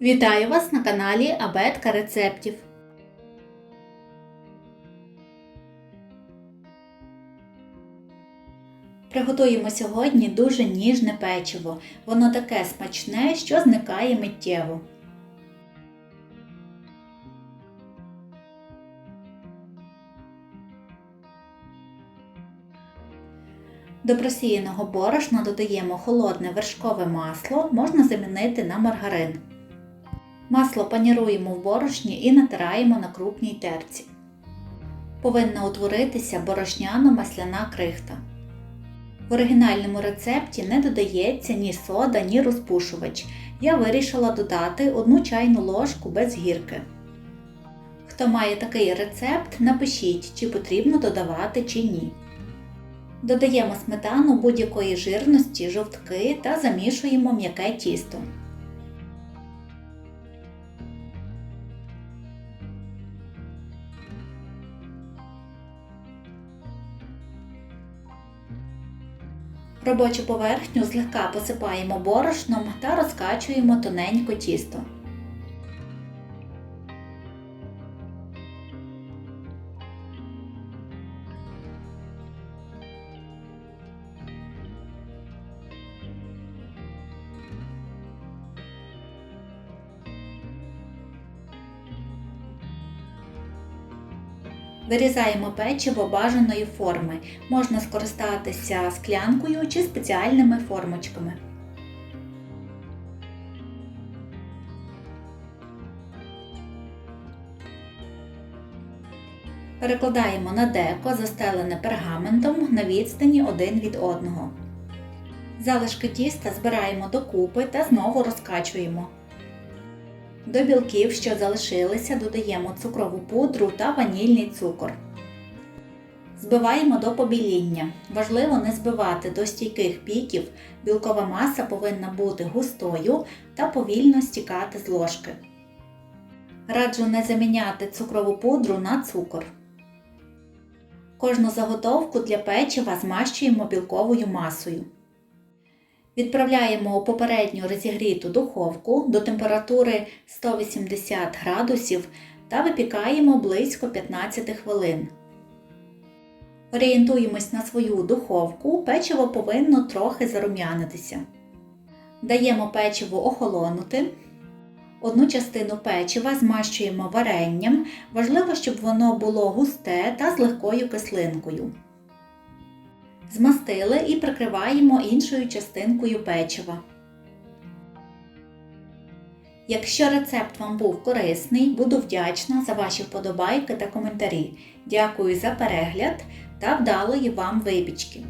Вітаю вас на каналі Абетка рецептів. Приготуємо сьогодні дуже ніжне печиво. Воно таке смачне, що зникає миттєво. До просіяного борошна додаємо холодне вершкове масло, можна замінити на маргарин. Масло паніруємо в борошні і натираємо на крупній терці. Повинна утворитися борошняно-масляна крихта. В оригінальному рецепті не додається ні сода, ні розпушувач. Я вирішила додати 1 чайну ложку без гірки. Хто має такий рецепт, напишіть, чи потрібно додавати чи ні. Додаємо сметану будь-якої жирності, жовтки та замішуємо м'яке тісто. Робочу поверхню злегка посипаємо борошном та розкачуємо тоненько тісто. Вирізаємо печиво бажаної форми. Можна скористатися склянкою чи спеціальними формочками. Перекладаємо на деко, застелене пергаментом на відстані один від одного. Залишки тіста збираємо докупи та знову розкачуємо. До білків, що залишилися, додаємо цукрову пудру та ванільний цукор. Збиваємо до побіління. Важливо не збивати до стійких піків, білкова маса повинна бути густою та повільно стікати з ложки. Раджу не заміняти цукрову пудру на цукор. Кожну заготовку для печива змащуємо білковою масою. Відправляємо попередньо розігріту духовку до температури 180 градусів та випікаємо близько 15 хвилин. Орієнтуємось на свою духовку, печиво повинно трохи зарум'янитися. Даємо печиву охолонути. Одну частину печива змащуємо варенням. Важливо, щоб воно було густе та з легкою кислинкою. Змастили і прикриваємо іншою частинкою печива. Якщо рецепт вам був корисний, буду вдячна за ваші вподобайки та коментарі. Дякую за перегляд та вдалої вам випічки!